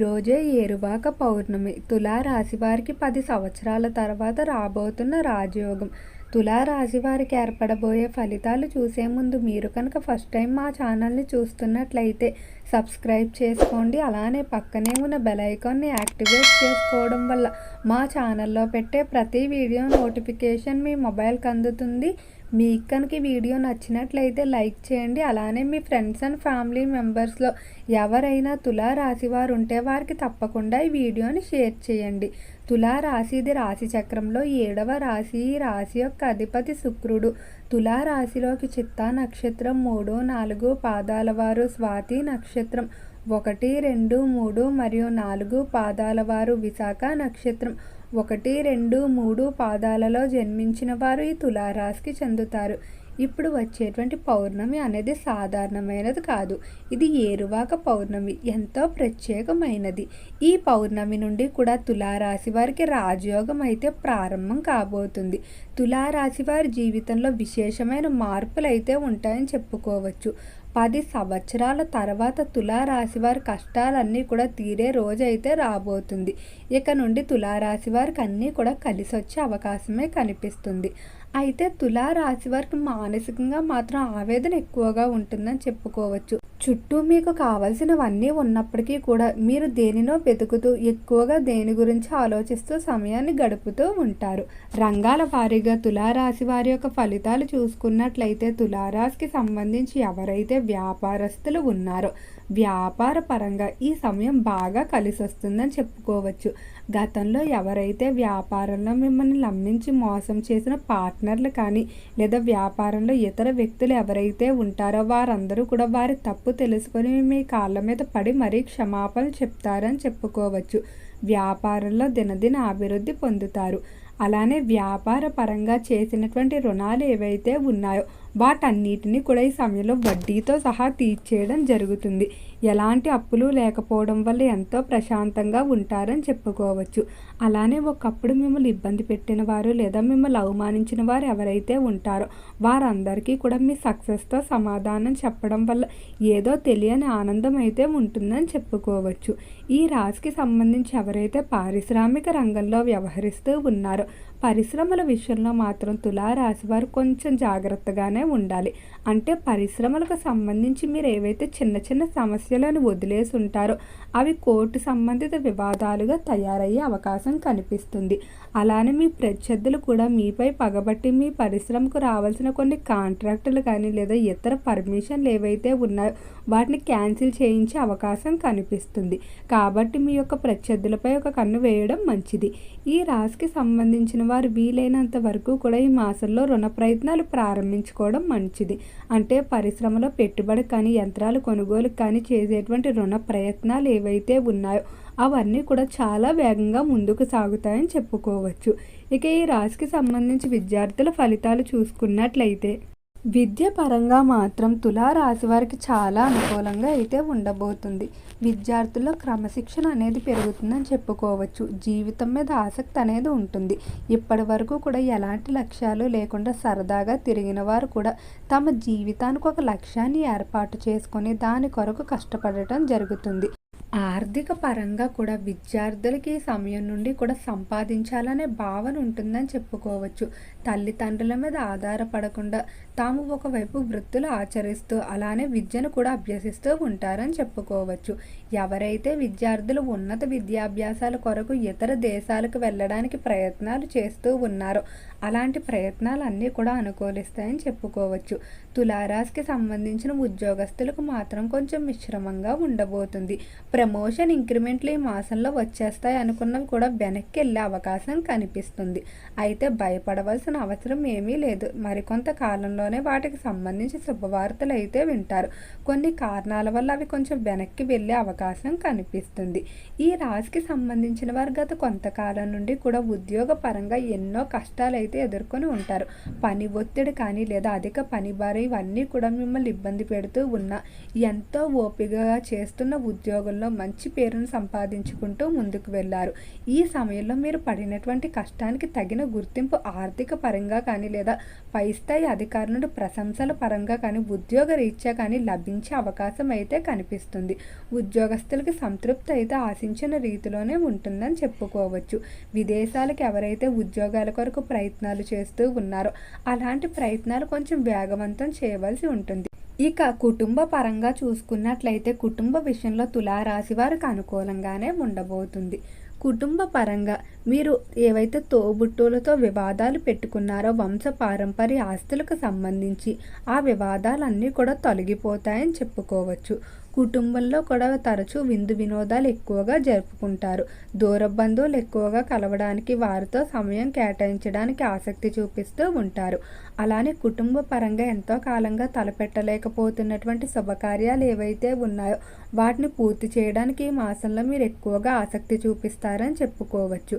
ఈరోజే ఏరువాక పౌర్ణమి. తులారాశి వారికి పది సంవత్సరాల తర్వాత రాబోతున్న రాజయోగం. తులారాశి వారికి ఏర్పడబోయే ఫలితాలు చూసే ముందు మీరు కనుక ఫస్ట్ టైం మా ఛానల్ని చూస్తున్నట్లయితే సబ్స్క్రైబ్ చేసుకోండి. అలానే పక్కనే ఉన్న బెల్ ఐకాన్ని యాక్టివేట్ చేసుకోవడం వల్ల మా ఛానల్లో పెట్టే ప్రతి వీడియో నోటిఫికేషన్ మీ మొబైల్కి అందుతుంది. మీకు కనుక వీడియో నచ్చినట్లయితే లైక్ చేయండి. అలానే మీ ఫ్రెండ్స్ అండ్ ఫ్యామిలీ మెంబర్స్లో ఎవరైనా తులా రాశి వారు ఉంటే వారికి తప్పకుండా ఈ వీడియోని షేర్ చేయండి. తులా రాశి ఇది రాశి చక్రంలో ఏడవ రాశి. ఈ రాశి యొక్క అధిపతి శుక్రుడు. తులా రాశిలోకి చిత్తా నక్షత్రం మూడు నాలుగు పాదాల వారు. స్వాతి నక్షత్రం ఒకటి రెండు మూడు మరియు నాలుగు పాదాల వారు విశాఖ నక్షత్రం. ఒకటి రెండు మూడు పాదాలలో జన్మించిన వారు ఈ తులారాశికి చెందుతారు. ఇప్పుడు వచ్చేటువంటి పౌర్ణమి అనేది సాధారణమైనది కాదు. ఇది ఏరువాక పౌర్ణమి. ఎంతో ప్రత్యేకమైనది. ఈ పౌర్ణమి నుండి కూడా తులారాశి వారికి రాజయోగం అయితే ప్రారంభం కాబోతుంది. తులారాశి వారి జీవితంలో విశేషమైన మార్పులు అయితే ఉంటాయని చెప్పుకోవచ్చు. పది సంవత్సరాల తర్వాత తులారాశి వారి కష్టాలన్నీ కూడా తీరే రోజు అయితే రాబోతుంది. ఇక నుండి తులారాశి వారికి అన్నీ కూడా కలిసి వచ్చే అవకాశమే కనిపిస్తుంది. అయితే తులారాశి వారికి మానసికంగా మాత్రం ఆవేదన ఎక్కువగా ఉంటుందని చెప్పుకోవచ్చు. చుట్టూ మీకు కావలసినవన్నీ ఉన్నప్పటికీ కూడా మీరు దేనినో వెతుకుతూ ఎక్కువగా దేని గురించి ఆలోచిస్తూ సమయాన్ని గడుపుతూ ఉంటారు. రంగాల వారీగా తులారాశి వారి యొక్క ఫలితాలు చూసుకున్నట్లయితే తులారాశికి సంబంధించి ఎవరైతే వ్యాపారస్తులు ఉన్నారో వ్యాపార పరంగా ఈ సమయం బాగా కలిసి వస్తుందని చెప్పుకోవచ్చు. గతంలో ఎవరైతే వ్యాపారంలో మిమ్మల్ని నమ్మించి మోసం చేసిన పార్ట్నర్లు కానీ లేదా వ్యాపారంలో ఇతర వ్యక్తులు ఎవరైతే ఉంటారో వారందరూ కూడా వారి తప్పు తెలుసుకొని మీ కాళ్ళ మీద పడి మరీ క్షమాపణ చెప్తారని చెప్పుకోవచ్చు. వ్యాపారంలో దినదిన అభివృద్ధి పొందుతారు. అలానే వ్యాపార పరంగా చేసినటువంటి రుణాలు ఏవైతే ఉన్నాయో వాటన్నిటిని కూడా ఈ సమయంలో వడ్డీతో సహా తీర్చేయడం జరుగుతుంది. ఎలాంటి అప్పులు లేకపోవడం వల్ల ఎంతో ప్రశాంతంగా ఉంటారని చెప్పుకోవచ్చు. అలానే ఒకప్పుడు మిమ్మల్ని ఇబ్బంది పెట్టిన వారు లేదా మిమ్మల్ని అవమానించిన వారు ఎవరైతే ఉంటారో వారందరికీ కూడా మీ సక్సెస్తో సమాధానం చెప్పడం వల్ల ఏదో తెలియని ఆనందం అయితే ఉంటుందని చెప్పుకోవచ్చు. ఈ రాశికి సంబంధించి ఎవరైతే పారిశ్రామిక రంగంలో వ్యవహరిస్తూ ఉన్నారో పరిశ్రమల విషయంలో మాత్రం తులారాశి వారు కొంచెం జాగ్రత్తగానే ఉండాలి. అంటే పరిశ్రమలకు సంబంధించి మీరు ఏవైతే చిన్న చిన్న సమస్య సమస్యలను వదిలేసి ఉంటారు అవి కోర్టు సంబంధిత వివాదాలుగా తయారయ్యే అవకాశం కనిపిస్తుంది. అలానే మీ ప్రత్యర్థులు కూడా మీపై పగబట్టి మీ పరిశ్రమకు రావాల్సిన కొన్ని కాంట్రాక్టులు కానీ లేదా ఇతర పర్మిషన్లు ఏవైతే ఉన్నాయో వాటిని క్యాన్సిల్ చేయించే అవకాశం కనిపిస్తుంది. కాబట్టి మీ యొక్క ప్రత్యర్థులపై ఒక కన్ను వేయడం మంచిది. ఈ రాశికి సంబంధించిన వారు వీలైనంత వరకు కూడా ఈ మాసంలో రుణ ప్రయత్నాలు ప్రారంభించుకోవడం మంచిది. అంటే పరిశ్రమలో పెట్టుబడి కానీ యంత్రాలు కొనుగోలు కానీ చే చేసేటువంటి రుణ ప్రయత్నాలు ఏవైతే ఉన్నాయో అవన్నీ కూడా చాలా వేగంగా ముందుకు సాగుతాయని చెప్పుకోవచ్చు. ఇక ఈ రాశికి సంబంధించి విద్యార్థుల ఫలితాలు చూసుకున్నట్లయితే విద్య పరంగా మాత్రం తులారాశి వారికి చాలా అనుకూలంగా అయితే ఉండబోతుంది. విద్యార్థుల్లో క్రమశిక్షణ అనేది పెరుగుతుందని చెప్పుకోవచ్చు. జీవితం మీద ఆసక్తి అనేది ఉంటుంది. ఇప్పటి వరకు కూడా ఎలాంటి లక్ష్యాలు లేకుండా సరదాగా తిరిగిన వారు కూడా తమ జీవితానికి ఒక లక్ష్యాన్ని ఏర్పాటు చేసుకొని దాని కొరకు కష్టపడటం జరుగుతుంది. ఆర్థిక పరంగా కూడా విద్యార్థులకి ఈ సమయం నుండి కూడా సంపాదించాలనే భావన ఉంటుందని చెప్పుకోవచ్చు. తల్లిదండ్రుల మీద ఆధారపడకుండా తాము ఒకవైపు వృత్తులు ఆచరిస్తూ అలానే విద్యను కూడా అభ్యసిస్తూ ఉంటారని చెప్పుకోవచ్చు. ఎవరైతే విద్యార్థులు ఉన్నత విద్యాభ్యాసాల కొరకు ఇతర దేశాలకు వెళ్ళడానికి ప్రయత్నాలు చేస్తూ ఉన్నారో అలాంటి ప్రయత్నాలు అన్నీ కూడా అనుకూలిస్తాయని చెప్పుకోవచ్చు. తులారాశికి సంబంధించిన ఉద్యోగస్తులకు మాత్రం కొంచెం మిశ్రమంగా ఉండబోతుంది. ప్రమోషన్ ఇంక్రిమెంట్లు ఈ మాసంలో వచ్చేస్తాయి అనుకున్నవి కూడా వెనక్కి వెళ్ళే అవకాశం కనిపిస్తుంది. అయితే భయపడవలసిన అవసరం ఏమీ లేదు. మరికొంత కాలంలోనే వాటికి సంబంధించి శుభవార్తలు అయితే వింటారు. కొన్ని కారణాల వల్ల అవి కొంచెం వెనక్కి వెళ్ళే అవకాశం కనిపిస్తుంది. ఈ రాశికి సంబంధించిన వారు గత కొంతకాలం నుండి కూడా ఉద్యోగ పరంగా ఎన్నో కష్టాలు అయితే ఎదుర్కొని ఉంటారు. పని ఒత్తిడి కానీ లేదా అధిక పని భారం ఇవన్నీ కూడా మిమ్మల్ని ఇబ్బంది పెడుతూ ఉన్నా ఎంతో ఓపికగా చేస్తున్న ఉద్యోగంలో మంచి పేరును సంపాదించుకుంటూ ముందుకు వెళ్ళారు ఈ సమయంలో మీరు పడినటువంటి కష్టానికి తగిన గుర్తింపు ఆర్థిక పరంగా కానీ లేదా పై స్థాయి అధికారుల నుండి ప్రశంసల పరంగా కానీ ఉద్యోగ రీత్యా కానీ లభించే అవకాశం అయితే కనిపిస్తుంది. ఉద్యోగస్తులకి సంతృప్తి అయితే ఆశించిన రీతిలోనే ఉంటుందని చెప్పుకోవచ్చు. విదేశాలకు ఎవరైతే ఉద్యోగాల కొరకు ప్రయత్నాలు చేస్తూ ఉన్నారో అలాంటి ప్రయత్నాలు కొంచెం వేగవంతం చేయవలసి ఉంటుంది. ఇక కుటుంబ పరంగా చూసుకున్నట్లయితే కుటుంబ విషయంలో తులారాశి వారికి అనుకూలంగానే ఉండబోతుంది. కుటుంబ పరంగా మీరు ఏవైతే తోబుట్టువులతో వివాదాలు పెట్టుకున్నారో వంశ పారంపర్య ఆస్తులకు సంబంధించి ఆ వివాదాలన్నీ కూడా తొలగిపోతాయని చెప్పుకోవచ్చు. కుటుంబంలో కూడా తరచూ విందు వినోదాలు ఎక్కువగా జరుపుకుంటారు. దూర బంధువులు ఎక్కువగా కలవడానికి వారితో సమయం కేటాయించడానికి ఆసక్తి చూపిస్తూ ఉంటారు. అలానే కుటుంబ పరంగా ఎంతో కాలంగా తలపెట్టలేకపోతున్నటువంటి శుభకార్యాలు ఏవైతే ఉన్నాయో వాటిని పూర్తి చేయడానికి ఈ మాసంలో మీరు ఎక్కువగా ఆసక్తి చూపిస్తారని చెప్పుకోవచ్చు.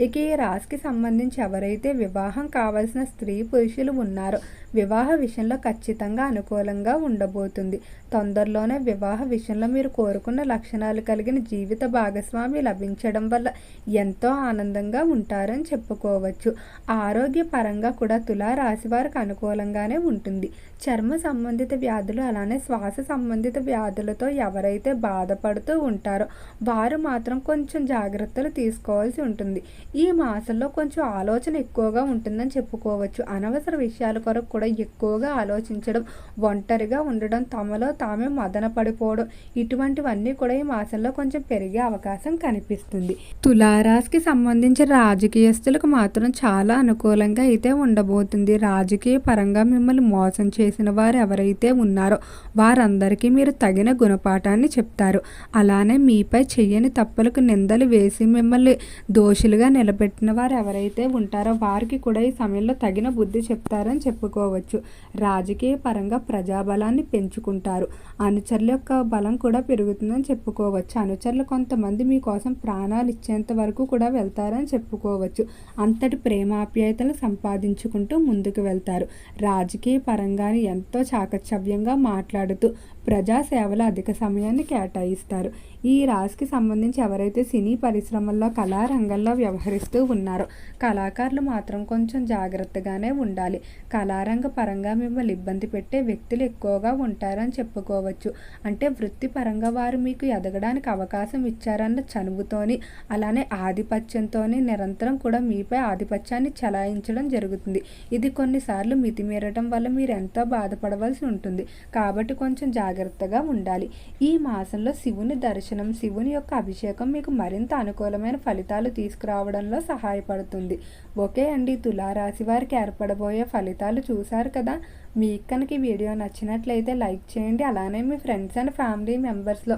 ఇక ఈ రాశికి సంబంధించి ఎవరైతే వివాహం కావాల్సిన స్త్రీ పురుషులు ఉన్నారో వివాహ విషయంలో ఖచ్చితంగా అనుకూలంగా ఉండబోతుంది. తొందరలోనే వివాహ విషయంలో మీరు కోరుకున్న లక్షణాలు కలిగిన జీవిత భాగస్వామి లభించడం వల్ల ఎంతో ఆనందంగా ఉంటారని చెప్పుకోవచ్చు. ఆరోగ్య పరంగా కూడా తులా రాశి వారికి అనుకూలంగానే ఉంటుంది. చర్మ సంబంధిత వ్యాధులు అలానే శ్వాస సంబంధిత వ్యాధులతో ఎవరైతే బాధపడుతూ ఉంటారో వారు మాత్రం కొంచెం జాగ్రత్తలు తీసుకోవాల్సి ఉంటుంది. ఈ మాసంలో కొంచెం ఆలోచన ఎక్కువగా ఉంటుందని చెప్పుకోవచ్చు. అనవసర విషయాల కొరకు కూడా ఎక్కువగా ఆలోచించడం ఒంటరిగా ఉండడం తమలో తామే మదన పడిపోవడం ఇటువంటివన్నీ కూడా ఈ మాసంలో కొంచెం పెరిగే అవకాశం కనిపిస్తుంది. తులారాశికి సంబంధించిన రాజకీయస్తులకు మాత్రం చాలా అనుకూలంగా అయితే ఉండబోతుంది. రాజకీయ పరంగా మిమ్మల్ని మోసం చేసిన వారు ఎవరైతే ఉన్నారో వారందరికీ మీరు తగిన గుణపాఠాన్ని చెప్తారు. అలానే మీపై చెయ్యని తప్పులకు నిందలు వేసి మిమ్మల్ని దోషులుగా నిలబెట్టిన వారు ఎవరైతే ఉంటారో వారికి కూడా ఈ సమయంలో తగిన బుద్ధి చెప్తారని చెప్పుకోవచ్చు. రాజకీయ పరంగా ప్రజాబలాన్ని పెంచుకుంటారు. అనుచరుల యొక్క బలం కూడా పెరుగుతుందని చెప్పుకోవచ్చు. అనుచరులు కొంతమంది మీకోసం ప్రాణాలు ఇచ్చేంత వరకు కూడా వెళ్తారని చెప్పుకోవచ్చు. అంతటి ప్రేమాప్యాయతలు సంపాదించుకుంటూ ముందుకు వెళ్తారు. రాజకీయ పరంగానే ఎంతో చాకచవ్యంగా మాట్లాడుతూ ప్రజాసేవలో అధిక సమయాన్ని కేటాయిస్తారు. ఈ రాశికి సంబంధించి ఎవరైతే సినీ పరిశ్రమల్లో కళారంగంలో వ్యవహరిస్తూ ఉన్నారో కళాకారులు మాత్రం కొంచెం జాగ్రత్తగానే ఉండాలి. కళారంగ పరంగా మిమ్మల్ని ఇబ్బంది పెట్టే వ్యక్తులు ఎక్కువగా ఉంటారని చెప్పుకోవచ్చు. అంటే వృత్తిపరంగా వారు మీకు ఎదగడానికి అవకాశం ఇచ్చారన్న చనువుతోని అలానే ఆధిపత్యంతోని నిరంతరం కూడా మీపై ఆధిపత్యాన్ని చలాయించడం జరుగుతుంది. ఇది కొన్నిసార్లు మితిమీరటం వల్ల మీరు ఎంతో బాధపడవలసి ఉంటుంది. కాబట్టి కొంచెం జాగ్రత్తగా ఉండాలి. ఈ మాసంలో శివుని దర్శనం శివుని యొక్క అభిషేకం మీకు మరింత అనుకూలమైన ఫలితాలు తీసుకురావడంలో సహాయపడుతుంది. ఓకే అండి తులారాశి వారికి ఏర్పడబోయే ఫలితాలు చూశారు కదా? మీకు కనుక వీడియో నచ్చినట్లయితే లైక్ చేయండి. అలానే మీ ఫ్రెండ్స్ అండ్ ఫ్యామిలీ మెంబర్స్లో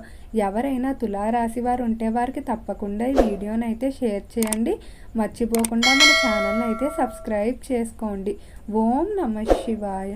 ఎవరైనా తులారాశి వారు ఉంటే వారికి తప్పకుండా ఈ వీడియోని అయితే షేర్ చేయండి. మర్చిపోకుండా మన ఛానల్ని అయితే సబ్స్క్రైబ్ చేసుకోండి. ఓం నమ శివాయ.